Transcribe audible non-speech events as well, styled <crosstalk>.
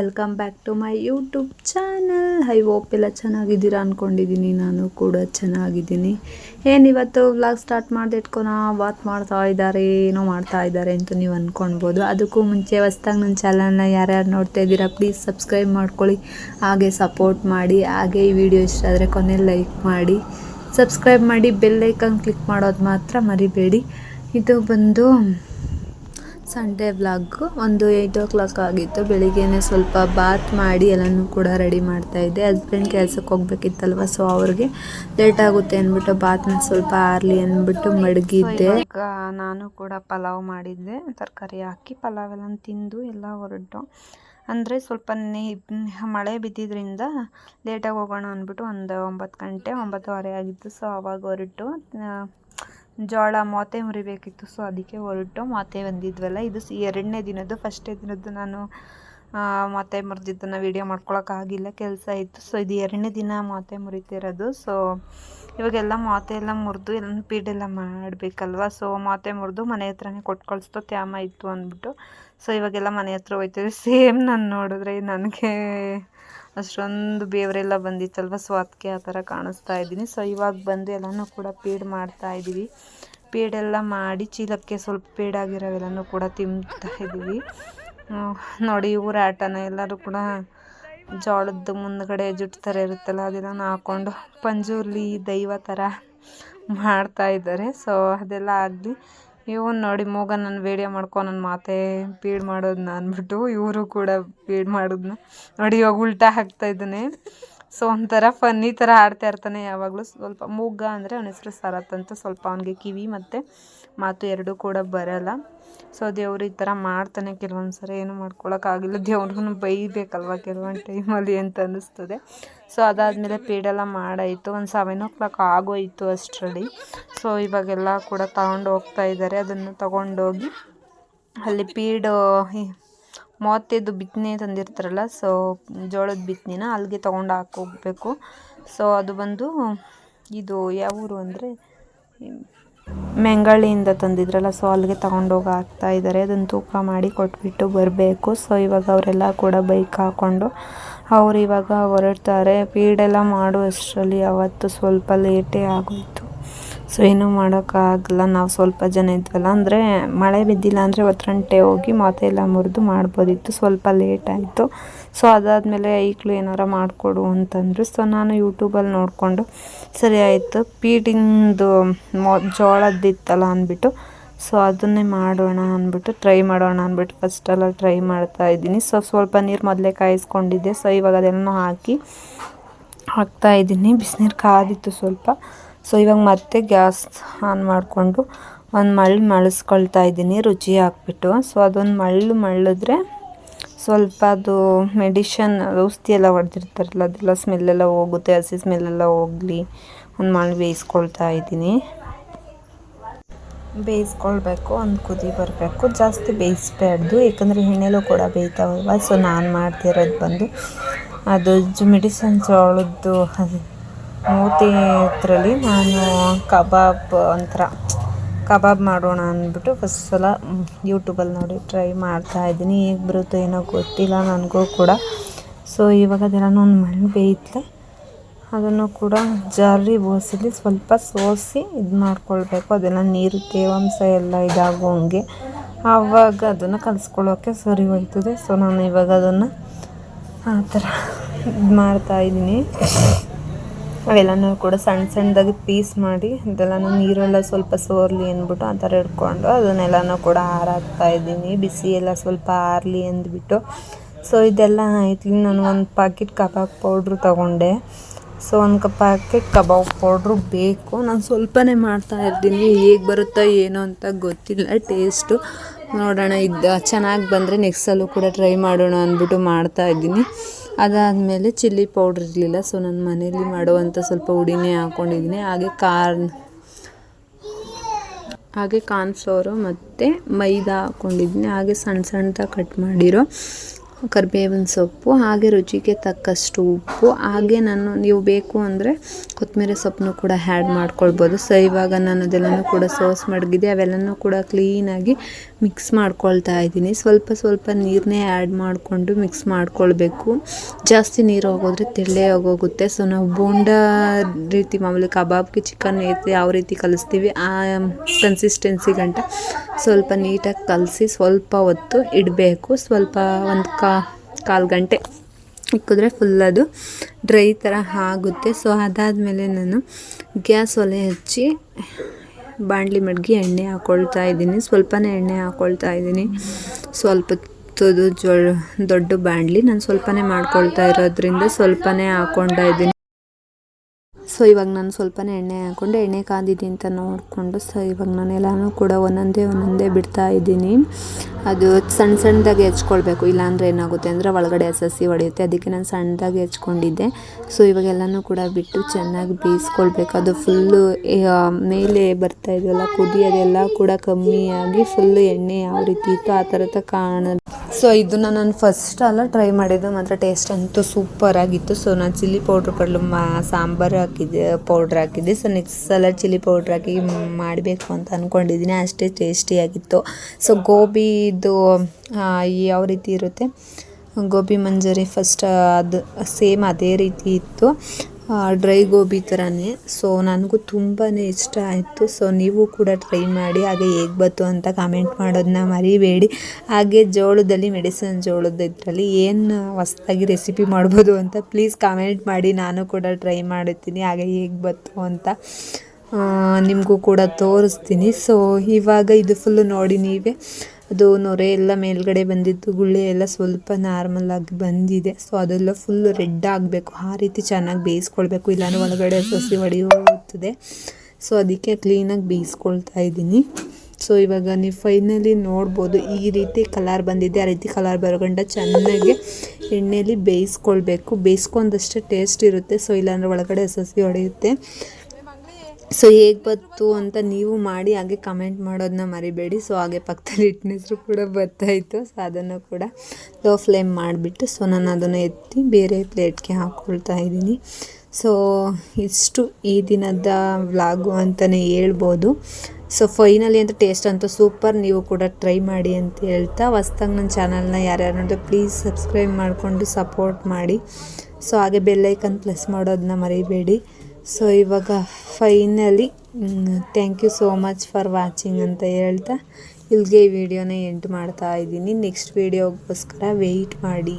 Welcome back to my YouTube channel hi hope ಎಲ್ಲ ಚೆನ್ನಾಗಿದ್ದೀರಾ ಅಂದ್ಕೊಂಡಿದ್ದೀನಿ ನಾನು ಕೂಡ ಚೆನ್ನಾಗಿದ್ದೀನಿ. ಏನಿವತ್ತು ವ್ಲಾಗ್ ಸ್ಟಾರ್ಟ್ ಮಾಡಿದೆ ಇಟ್ಕೊನ ವಾತ್ ಮಾಡ್ತಾ ಇದ್ದಾರೆ? ಏನೋ ಮಾಡ್ತಾ ಇದ್ದಾರೆ ಅಂತ ನೀವು ಅಂದ್ಕೊಳ್ಬೋದು ಅದಕ್ಕೂ ಮುಂಚೆ ಹೊಸ್ದಾಗಿ ನನ್ನ ಚಾನಲ್ನ ಯಾರ್ಯಾರು ನೋಡ್ತಾ ಇದ್ದೀರಾ ಪ್ಲೀಸ್ ಸಬ್ಸ್ಕ್ರೈಬ್ ಮಾಡ್ಕೊಳ್ಳಿ. ಹಾಗೆ ಸಪೋರ್ಟ್ ಮಾಡಿ. ಹಾಗೆ ಈ ವಿಡಿಯೋ ಇಷ್ಟ ಆದರೆ ಕೊನೆ ಲೈಕ್ ಮಾಡಿ. ಸಬ್ಸ್ಕ್ರೈಬ್ ಮಾಡಿ ಬೆಲ್ಲೈಕನ್ ಕ್ಲಿಕ್ ಮಾಡೋದು ಮಾತ್ರ ಮರಿಬೇಡಿ. ಇದು ಬಂದು ಸಂಡೇ ವ್ಲಾಗ್ ಒಂದು ಏಯ್ಟ್ ಓ ಕ್ಲಾಕ್ ಆಗಿತ್ತು. ಬೆಳಿಗ್ಗೆನೆ ಸ್ವಲ್ಪ ಬಾತ್ ಮಾಡಿ ಎಲ್ಲನೂ ಕೂಡ ರೆಡಿ ಮಾಡ್ತಾ ಇದ್ದೆ. ಹಸ್ಬೆಂಡ್ ಕೆಲ್ಸಕ್ಕೆ ಹೋಗ್ಬೇಕಿತ್ತಲ್ವ ಸೊ ಅವ್ರಿಗೆ ಲೇಟ್ ಆಗುತ್ತೆ ಅಂದ್ಬಿಟ್ಟು ಬಾತ್ನ ಸ್ವಲ್ಪ ಆರ್ಲಿ ಅಂದ್ಬಿಟ್ಟು ಮಡಗಿದ್ದೆ. ನಾನು ಕೂಡ ಪಲಾವ್ ಮಾಡಿದ್ದೆ. ತರಕಾರಿ ಹಾಕಿ ಪಲಾವ್ ಎಲ್ಲ ತಿಂದು ಎಲ್ಲ ಹೊರಟು. ಅಂದರೆ ಸ್ವಲ್ಪ ನೇ ಮಳೆ ಬಿದ್ದಿದ್ದರಿಂದ ಲೇಟಾಗಿ ಹೋಗೋಣ ಅಂದ್ಬಿಟ್ಟು ಒಂದು ಒಂಬತ್ತು ಗಂಟೆ ಒಂಬತ್ತುವರೆ ಆಗಿತ್ತು. ಸೊ ಅವಾಗ ಹೊರಟು. ಜೋಳ ಮೊತ್ತೆ ಮುರಿಬೇಕಿತ್ತು. ಸೊ, ಅದಕ್ಕೆ ಹೊರಟು ಮೊತ್ತೆ ಬಂದಿದ್ವಲ್ಲ. ಇದು ಎರಡನೇ ದಿನದ್ದು, ಫಸ್ಟೇ ದಿನದ್ದು ನಾನು ಮೊತ್ತೆ ಮೊತೆ ಮುರಿದಿದ್ದನ್ನು ವೀಡಿಯೋ ಮಾಡ್ಕೊಳಕ್ಕಾಗಿಲ್ಲ ಕೆಲಸ ಇತ್ತು. ಸೊ, ಇದು ಎರಡನೇ ದಿನ ಮೊತ್ತೆ ಮುರಿತಿರೋದು. ಸೊ, ಇವಾಗೆಲ್ಲ ಮೊತ್ತೆ ಎಲ್ಲ ಮುರಿದು ಎಲ್ಲ ಪೀಡೆಲ್ಲ ಮಾಡಬೇಕಲ್ವ? ಸೊ, ಮಾತೆ ಮುರಿದು ಮನೆ ಹತ್ರನೇ ಕೊಟ್ಟು ಕಳಿಸ್ತು ತ್ಯಾಮ ಇತ್ತು ಅಂದ್ಬಿಟ್ಟು. ಸೊ, ಇವಾಗೆಲ್ಲ ಮನೆ ಹತ್ರ ಹೋಯ್ತೀವಿ <laughs> ಸೇಮ್ ನಾನು ನೋಡಿದ್ರೆ ನನಗೆ ಅಷ್ಟೊಂದು ಬೇವರೆಲ್ಲ ಬಂದಿತ್ತಲ್ವ? ಸೊ ಅದಕ್ಕೆ ಆ ಥರ ಕಾಣಿಸ್ತಾ ಇದ್ದೀನಿ. ಸೊ ಇವಾಗ ಬಂದು ಎಲ್ಲನೂ ಕೂಡ ಪೇಡ್ ಮಾಡ್ತಾ ಇದ್ದೀವಿ. ಪೇಡೆಲ್ಲ ಮಾಡಿ ಚೀಲಕ್ಕೆ ಸ್ವಲ್ಪ ಪೇಡಾಗಿರೋವೆಲ್ಲನೂ ಕೂಡ ತಿಂತಾ ಇದ್ದೀವಿ. ನೋಡಿ ಇವ್ರ ಆಟನ ಎಲ್ಲರೂ ಕೂಡ ಜೋಳದ ಮುಂದ್ಗಡೆ ಜುಟ್ಟು ಥರ ಇರುತ್ತಲ್ಲ ಅದೆಲ್ಲ ಹಾಕ್ಕೊಂಡು ಪಂಜುರ್ಲಿ ದೈವ ಥರ ಮಾಡ್ತಾ ಇದ್ದಾರೆ. ಸೊ ಅದೆಲ್ಲ ಆಗಲಿ. ಇವನ್ ನೋಡಿ ಮೋಗ ನನ್ನ ವೀಡಿಯೋ ಮಾಡ್ಕೊ ನನ್ನ ಮಾತೆ ಪೀಡ್ ಮಾಡೋದನ್ನ ಅಂದ್ಬಿಟ್ಟು ಇವರು ಕೂಡ ಪೀಡ್ ಮಾಡೋದನ್ನ ನೋಡಿ ಇವಾಗ ಉಲ್ಟಾ ಹಾಕ್ತಾ ಇದ್ದಾನೆ. ಸೊ ಒಂಥರ ಫನ್ನಿ ಥರ ಆಡ್ತಾ ಇರ್ತಾನೆ ಯಾವಾಗಲೂ. ಸ್ವಲ್ಪ ಮೂಗ ಅಂದರೆ ಅವನ ಹೆಸರು ಸರತ್ ಅಂತ ಸ್ವಲ್ಪ ಅವನಿಗೆ ಕಿವಿ ಮತ್ತು ಮಾತು ಎರಡೂ ಕೂಡ ಬರಲ್ಲ. ಸೊ ದೇವರು ಈ ಥರ ಮಾಡ್ತಾನೆ ಕೆಲವೊಂದು ಸರಿ ಏನು ಮಾಡ್ಕೊಳಕ್ಕಾಗಿಲ್ಲ ದೇವ್ರಿಗೂ ಬೈಬೇಕಲ್ವ ಕೆಲವೊಂದು ಟೈಮಲ್ಲಿ ಅಂತ ಅನ್ನಿಸ್ತದೆ ಸೊ ಅದಾದಮೇಲೆ ಪೀಡೆಲ್ಲ ಮಾಡಾಯಿತು. ಒಂದು ಸೆವೆನ್ ಓ ಕ್ಲಾಕ್ ಆಗೋಯಿತು ಅಷ್ಟರಲ್ಲಿ. ಸೊ ಇವಾಗೆಲ್ಲ ಕೂಡ ತಗೊಂಡು ಹೋಗ್ತಾ ಇದ್ದಾರೆ ಅದನ್ನು ತಗೊಂಡೋಗಿ ಅಲ್ಲಿ ಪೀಡು ಮೂವತ್ತೈದು ಬಿತ್ತನೆ ತಂದಿರ್ತಾರಲ್ಲ ಸೊ ಜೋಳದ ಬಿತ್ತನೆನ ಅಲ್ಲಿಗೆ ತೊಗೊಂಡು ಹಾಕೋಗ್ಬೇಕು ಸೊ ಅದು ಬಂದು ಇದು ಯಾವ ಊರು ಅಂದರೆ, ಮೆಂಗಳಿಯಿಂದ ತಂದಿದ್ರಲ್ಲ ಸೊ ಅಲ್ಲಿಗೆ ತೊಗೊಂಡೋಗಿ ಹಾಕ್ತಾ ಇದ್ದಾರೆ ಅದನ್ನು ತೂಕ ಮಾಡಿ ಕೊಟ್ಬಿಟ್ಟು ಬರಬೇಕು. ಸೊ ಇವಾಗ ಅವರೆಲ್ಲ ಕೂಡ ಬೈಕ್ ಹಾಕ್ಕೊಂಡು ಅವರು ಇವಾಗ ಹೊರಡ್ತಾರೆ. ಪೀಡೆಲ್ಲ ಮಾಡುವಷ್ಟರಲ್ಲಿ ಅವತ್ತು ಸ್ವಲ್ಪ ಲೇಟೇ ಆಗೋಯಿತು. ಸೊ ಏನೂ ಮಾಡೋಕ್ಕಾಗಲ್ಲ. ನಾವು ಸ್ವಲ್ಪ ಜನ ಇದ್ವಲ್ಲ, ಅಂದರೆ ಮಳೆ ಬಿದ್ದಿಲ್ಲ ಅಂದರೆ ಒತ್ತರಂಟೆ ಹೋಗಿ ಮಾತೆ ಎಲ್ಲ ಮುರಿದು ಮಾಡ್ಬೋದಿತ್ತು. ಸ್ವಲ್ಪ ಲೇಟ್ ಆಯಿತು. ಸೊ ಅದಾದಮೇಲೆ ಈಗಲೂ ಏನಾರ ಮಾಡಿಕೊಡು ಅಂತಂದರು. ಸೊ ನಾನು ಯೂಟ್ಯೂಬಲ್ಲಿ ನೋಡಿಕೊಂಡು, ಸರಿ ಆಯಿತು. ಪೀಟಿಂದು ಮೊ, ಜೋಳದ್ದಿತ್ತಲ್ಲ ಅಂದ್ಬಿಟ್ಟು ಸೊ ಅದನ್ನೇ ಮಾಡೋಣ ಅಂದ್ಬಿಟ್ಟು ಟ್ರೈ ಮಾಡೋಣ ಅಂದ್ಬಿಟ್ಟು ಫಸ್ಟೆಲ್ಲ ಟ್ರೈ ಮಾಡ್ತಾ ಇದ್ದೀನಿ. ಸೊ ಸ್ವಲ್ಪ ನೀರು ಮೊದಲೇ ಕಾಯಿಸ್ಕೊಂಡಿದ್ದೆ. ಸೊ ಇವಾಗ ಅದೆಲ್ಲನೂ ಹಾಕಿ, ಹಾಕ್ತಾ ಇದ್ದೀನಿ. ಬಿಸಿನೀರು ಕಾದಿತ್ತು ಸ್ವಲ್ಪ. ಸೊ ಇವಾಗ ಮತ್ತೆ ಗ್ಯಾಸ್ ಆನ್ ಮಾಡಿಕೊಂಡು ಒಂದು ಮಳ್ಳು ಮಳಿಸ್ಕೊಳ್ತಾ ಇದ್ದೀನಿ, ರುಚಿ ಹಾಕ್ಬಿಟ್ಟು. ಸೊ ಅದೊಂದು ಮಳ್ಳು ಮಳ್ಳಿದ್ರೆ ಸ್ವಲ್ಪ ಅದು ಮೆಡಿಷನ್ ಔಷಧಿ ಎಲ್ಲ ಹೊಡೆದಿರ್ತಾರಲ್ಲ, ಅದೆಲ್ಲ ಸ್ಮೆಲ್ಲೆಲ್ಲ ಹೋಗುತ್ತೆ, ಹಸಿ ಸ್ಮೆಲ್ಲೆಲ್ಲ ಹೋಗಲಿ. ಒಂದು ಮಳ್ಳು ಬೇಯಿಸ್ಕೊಳ್ತಾ ಇದ್ದೀನಿ. ಬೇಯಿಸ್ಕೊಳ್ಬೇಕು, ಒಂದು ಕುದಿ ಬರಬೇಕು. ಜಾಸ್ತಿ ಬೇಯಿಸ್ಬಾರ್ದು, ಯಾಕಂದರೆ ಎಣ್ಣೆಲೂ ಕೂಡ ಬೇಯ್ತಾವಲ್ವ? ಸೊ ನಾನು ಮಾಡ್ತಿರೋದು ಬಂದು, ಅದು ಜು ಮೆಡಿಸನ್ ಮೂತಿ ಇದರಲ್ಲಿ ನಾನು ಕಬಾಬ್ ಒಂಥರ ಕಬಾಬ್ ಮಾಡೋಣ ಅಂದ್ಬಿಟ್ಟು ಫಸ್ಟ್ ಸಲ ಯೂಟ್ಯೂಬಲ್ಲಿ ನೋಡಿ ಟ್ರೈ ಮಾಡ್ತಾ ಇದ್ದೀನಿ. ಹೇಗೆ ಬರುತ್ತೋ ಏನೋ ಗೊತ್ತಿಲ್ಲ ನನಗೂ ಕೂಡ. ಸೊ ಇವಾಗ ಅದೆಲ್ಲ ಒಂದು ಮಣ್ಣು ಬೇಯುತ್ತೆ ಅದನ್ನು ಕೂಡ ಜಾರಿ ಬೋಸಲಿ ಸ್ವಲ್ಪ ಸೋಸಿ ಇದು ಮಾಡ್ಕೊಳ್ಬೇಕು. ಅದೆಲ್ಲ ನೀರು ತೇವಾಂಶ ಎಲ್ಲ ಇದಾಗೋಂಗೆ. ಆವಾಗ ಅದನ್ನು ಕಲಿಸ್ಕೊಳ್ಳೋಕ್ಕೆ ಸರಿ ಹೋಗ್ತದೆ ಸೊ ನಾನು ಇವಾಗ ಅದನ್ನು ಆ ಥರ ಇದು ಮಾಡ್ತಾಯಿದ್ದೀನಿ ಅವೆಲ್ಲನೂ ಕೂಡ ಸಣ್ಣ ಸಣ್ಣದಾಗಿ ಪೀಸ್ ಮಾಡಿ, ಅದೆಲ್ಲನೂ ನೀರೆಲ್ಲ ಸ್ವಲ್ಪ ಸೋರಲಿ ಅಂದ್ಬಿಟ್ಟು ಆ ಥರ ಇಟ್ಕೊಂಡು ಅದನ್ನೆಲ್ಲನೂ ಕೂಡ ಹಾರಾಕ್ತಾ ಇದ್ದೀನಿ. ಬಿಸಿ ಎಲ್ಲ ಸ್ವಲ್ಪ ಆರಲಿ ಅಂದ್ಬಿಟ್ಟು. ಸೊ ಇದೆಲ್ಲ ಆಯ್ತು. ನಾನು ಒಂದು ಪ್ಯಾಕೆಟ್ ಕಬಾಬ್ ಪೌಡ್ರು ತಗೊಂಡೆ. ಸೊ ಒಂದು ಪ್ಯಾಕೆಟ್ ಕಬಾಬ್ ಪೌಡ್ರು ಬೇಕು. ನಾನು ಸ್ವಲ್ಪನೇ ಮಾಡ್ತಾ ಇರ್ತೀನಿ. ಹೇಗೆ ಬರುತ್ತೋ ಏನೋ ಅಂತ ಗೊತ್ತಿಲ್ಲ. ಟೇಸ್ಟು ನೋಡೋಣ. ಇದು ಚೆನ್ನಾಗಿ ಬಂದರೆ ನೆಕ್ಸ್ಟಲ್ಲೂ ಕೂಡ ಟ್ರೈ ಮಾಡೋಣ ಅಂದ್ಬಿಟ್ಟು ಮಾಡ್ತಾ ಇದ್ದೀನಿ. ಅದಾದಮೇಲೆ ಚಿಲ್ಲಿ ಪೌಡ್ರ್ ಇರಲಿಲ್ಲ. ಸೊ ನಾನು ಮನೇಲಿ ಮಾಡುವಂಥ ಸ್ವಲ್ಪ ಹುಡಿನೇ ಹಾಕ್ಕೊಂಡಿದ್ದೀನಿ ಹಾಗೆ ಕಾರ್ನ್, ಹಾಗೆ ಕಾರ್ನ್ಫ್ಲೋರು ಮತ್ತು ಮೈದಾ ಹಾಕ್ಕೊಂಡಿದ್ದೀನಿ ಹಾಗೆ ಸಣ್ಣ ಸಣ್ಣದಾಗಿ ಕಟ್ ಮಾಡಿರೋ ಕರಿಬೇವಿನ ಸೊಪ್ಪು, ಹಾಗೆ ರುಚಿಗೆ ತಕ್ಕಷ್ಟು ಉಪ್ಪು, ಹಾಗೆ ನಾನು ನೀವು ಬೇಕು ಅಂದರೆ ಕೊತ್ತಂಬರಿ ಸೊಪ್ಪನ್ನು ಕೂಡ ಹ್ಯಾಡ್ ಮಾಡ್ಕೊಳ್ಬೋದು. ಸೊ ಇವಾಗ ನಾನು ಅದೆಲ್ಲನೂ ಕೂಡ ಸೋಸ್ ಮಡಗಿದೆ ಅವೆಲ್ಲನೂ ಕೂಡ ಕ್ಲೀನಾಗಿ ಮಿಕ್ಸ್ ಮಾಡ್ಕೊಳ್ತಾ ಇದ್ದೀನಿ. ಸ್ವಲ್ಪ ಸ್ವಲ್ಪ ನೀರನ್ನೇ ಆ್ಯಡ್ ಮಾಡಿಕೊಂಡು ಮಿಕ್ಸ್ ಮಾಡ್ಕೊಳ್ಬೇಕು. ಜಾಸ್ತಿ ನೀರು ಹೋಗೋದ್ರೆ ತೆಳ್ಳೆ ಆಗೋಗುತ್ತೆ. ಸೊ ನಾವು ಬೋಂಡ ರೀತಿ ಮಾಮೂಲಿ ಕಬಾಬ್ಗೆ ಚಿಕನ್ ಯಾವ ರೀತಿ ಕಲಿಸ್ತೀವಿ, ಆ ಕನ್ಸಿಸ್ಟೆನ್ಸಿಗಂಟ ಸ್ವಲ್ಪ ನೀಟಾಗಿ ಕಲಸಿ ಸ್ವಲ್ಪ ಹೊತ್ತು ಇಡಬೇಕು. ಸ್ವಲ್ಪ ಒಂದು ಕಾಲು ಗಂಟೆ ಇಕ್ಕಿದ್ರೆ ಫುಲ್ ಅದು ಡ್ರೈ ಥರ ಆಗುತ್ತೆ. ಸೊ ಅದಾದಮೇಲೆ ನಾನು ಗ್ಯಾಸ್ ಒಲೆ ಹಚ್ಚಿ ಬಾಣಲಿ ಮಡ್ಗಿ ಎಣ್ಣೆ ಹಾಕ್ಕೊಳ್ತಾ ಇದ್ದೀನಿ. ಸ್ವಲ್ಪನೇ ಎಣ್ಣೆ ಹಾಕ್ಕೊಳ್ತಾ ಇದ್ದೀನಿ. ಸ್ವಲ್ಪ ದೊಡ್ಡ ಬಾಣಲಿ. ನಾನು ಸ್ವಲ್ಪನೇ ಮಾಡ್ಕೊಳ್ತಾ ಇರೋದ್ರಿಂದ ಸ್ವಲ್ಪನೇ ಹಾಕ್ಕೊಳ್ತಾ ಇದ್ದೀನಿ. ಸೊ, ಇವಾಗ ನಾನು ಸ್ವಲ್ಪನೇ ಎಣ್ಣೆ ಹಾಕ್ಕೊಂಡು ಎಣ್ಣೆ ಕಾದಿದೆ ಅಂತ ನೋಡಿಕೊಂಡು, ಸೊ, ಇವಾಗ ನಾನು ಎಲ್ಲನೂ ಕೂಡ ಒಂದೊಂದೇ ಒಂದೊಂದೇ ಬಿಡ್ತಾ ಇದ್ದೀನಿ. ಅದು ಸಣ್ಣ ಸಣ್ಣದಾಗಿ ಹೆಚ್ಕೊಳ್ಬೇಕು, ಇಲ್ಲಾಂದರೆ ಏನಾಗುತ್ತೆ ಅಂದರೆ ಒಳಗಡೆ ಸಸಿ ಹೊಡೆಯುತ್ತೆ, ಅದಕ್ಕೆ ನಾನು ಸಣ್ಣದಾಗಿ ಹೆಚ್ಕೊಂಡಿದ್ದೆ. ಸೊ ಇವಾಗ ಎಲ್ಲನೂ ಕೂಡ ಬಿಟ್ಟು ಚೆನ್ನಾಗಿ ಬೇಯಿಸ್ಕೊಳ್ಬೇಕು ಅದು ಫುಲ್ಲು ಮೇಲೆ ಬರ್ತಾ ಇದೆಯಲ್ಲ, ಕುದಿ ಅದೆಲ್ಲ ಕೂಡ ಕಮ್ಮಿಯಾಗಿ ಫುಲ್ಲು ಎಣ್ಣೆ ಯಾವ ರೀತಿ ಇತ್ತು ಆ ಥರದ ಕಾಣ ಸೊ, ಇದನ್ನು ನಾನು ಫಸ್ಟ್ ಅಲ್ಲ ಟ್ರೈ ಮಾಡಿದ್ದು, ಮಾತ್ರ ಟೇಸ್ಟ್ ಅಂತೂ ಸೂಪರ್ ಆಗಿತ್ತು. ಸೊ, ನಾನು ಚಿಲ್ಲಿ ಪೌಡ್ರ್ ಕಡಲು ಮಾ, ಸಾಂಬಾರು ಹಾಕಿದ್ದೆ ಪೌಡ್ರ್ ಹಾಕಿದ್ದೆ. ಸೊ ನೆಕ್ಸ್ಟ್ ಸಲ ಚಿಲ್ಲಿ ಪೌಡ್ರ್ ಹಾಕಿ ಮಾಡಬೇಕು ಅಂತ ಅಂದ್ಕೊಂಡಿದ್ದೀನಿ ಅಷ್ಟೇ ಟೇಸ್ಟಿಯಾಗಿತ್ತು ಸೊ ಗೋಬಿದು ಯಾವ ರೀತಿ ಇರುತ್ತೆ? ಗೋಬಿ ಮಂಜೂರಿ ಫಸ್ಟ್ ಅದು ಸೇಮ್ ಅದೇ ರೀತಿ ಇತ್ತು. ಡ್ರೈ ಗೋಬಿ ಥರನೇ ಸೊ ನನಗೂ ತುಂಬಾ ಇಷ್ಟ ಆಯಿತು. ಸೊ ನೀವು ಕೂಡ ಟ್ರೈ ಮಾಡಿ, ಹಾಗೆ ಹೇಗೆ ಬಂತು ಅಂತ ಕಾಮೆಂಟ್ ಮಾಡೋದನ್ನ ಮರಿಬೇಡಿ. ಹಾಗೆ ಜೋಳದಲ್ಲಿ, ಮೆಡಿಸನ್ ಜೋಳದ ಇದರಲ್ಲಿ ಏನು ಹೊಸ್ದಾಗಿ ರೆಸಿಪಿ ಮಾಡ್ಬೋದು ಅಂತ ಪ್ಲೀಸ್ ಕಾಮೆಂಟ್ ಮಾಡಿ. ನಾನು ಕೂಡ ಟ್ರೈ ಮಾಡುತ್ತೀನಿ ಹಾಗೆ ಹೇಗೆ ಬಂತು ಅಂತ. ನಿಮಗೂ ಕೂಡ ತೋರಿಸ್ತೀನಿ. ಸೊ ಇವಾಗ ಇದು ಫುಲ್ಲು ನೋಡಿ ನೀವೇ. ಅದು ನೊರೆ ಎಲ್ಲ ಮೇಲ್ಗಡೆ ಬಂದಿದ್ದು ಗುಳ್ಳೆ ಎಲ್ಲ ಸ್ವಲ್ಪ ನಾರ್ಮಲ್ ಆಗಿ ಬಂದಿದೆ. ಸೊ ಅದೆಲ್ಲ ಫುಲ್ ರೆಡ್ ಆಗಬೇಕು. ಆ ರೀತಿ ಚೆನ್ನಾಗಿ ಬೇಯಿಸ್ಕೊಳ್ಬೇಕು. ಇಲ್ಲಾಂದ್ರೆ ಒಳಗಡೆ ಸಸಿ ಹೊಡೆಯುತ್ತದೆ ಸೊ ಅದಕ್ಕೆ ಕ್ಲೀನಾಗಿ ಬೇಯಿಸ್ಕೊಳ್ತಾ ಇದ್ದೀನಿ. ಸೊ ಇವಾಗ ನೀವು ಫೈನಲಿ ನೋಡ್ಬೋದು. ಈ ರೀತಿ ಕಲರ್ ಬಂದಿದೆ. ಆ ರೀತಿ ಕಲರ್ ಬರೋಗಂಟ ಚೆನ್ನಾಗಿ ಎಣ್ಣೆಯಲ್ಲಿ ಬೇಯಿಸ್ಕೊಳ್ಬೇಕು. ಬೇಯಿಸ್ಕೊಂಡಷ್ಟೇ ಟೇಸ್ಟ್ ಇರುತ್ತೆ. ಸೊ ಇಲ್ಲಾಂದ್ರೆ ಒಳಗಡೆ ಸಸಿ ಹೊಡೆಯುತ್ತೆ ಸೊ ಹೇಗೆ ಬಂತು ಅಂತ ನೀವು ಮಾಡಿ ಹಾಗೆ ಕಮೆಂಟ್ ಮಾಡೋದನ್ನ ಮರಿಬೇಡಿ. ಸೊ ಹಾಗೆ ಪಕ್ಕದಲ್ಲಿ ಹಿಟ್ಟಿನ ಕೂಡ ಬರ್ತಾಯಿತ್ತು. ಸೊ ಅದನ್ನು ಕೂಡ ಲೋ ಫ್ಲೇಮ್ ಮಾಡಿಬಿಟ್ಟು ಸೊ ನಾನು ಅದನ್ನು ಎತ್ತಿ ಬೇರೆ ಪ್ಲೇಟ್ಗೆ ಹಾಕ್ಕೊಳ್ತಾ ಇದ್ದೀನಿ. ಸೊ ಇಷ್ಟು ಈ ದಿನದ ವ್ಲಾಗು ಅಂತಲೇ ಹೇಳ್ಬೋದು. ಸೊ ಫೈನಲಿ ಅಂತ ಟೇಸ್ಟ್ ಅಂತೂ ಸೂಪರ್ ನೀವು ಕೂಡ ಟ್ರೈ ಮಾಡಿ ಅಂತ ಹೇಳ್ತಾ, ಹೊಸ್ದಾಗಿ ನನ್ನ ಚಾನಲ್ನ ಯಾರ್ಯಾರು ನೋಡಿದ್ರೆ ಪ್ಲೀಸ್ ಸಬ್ಸ್ಕ್ರೈಬ್ ಮಾಡಿಕೊಂಡು ಸಪೋರ್ಟ್ ಮಾಡಿ. ಸೊ ಹಾಗೆ ಬೆಲ್ಲೈಕನ್ ಪ್ಲಸ್ ಮಾಡೋದನ್ನ ಮರಿಬೇಡಿ. ಸೊ ಇವಾಗ finally thank you so much for watching ಅಂತ ಹೇಳ್ತಾ ಇಲ್ಲಿಗೆ ವಿಡಿಯೋನ ಎಂಡ್ ಮಾಡ್ತಾ ಇದ್ದೀನಿ. ನೆಕ್ಸ್ಟ್ ವಿಡಿಯೋಗೋಸ್ಕರ ವೆಯ್ಟ್ ಮಾಡಿ.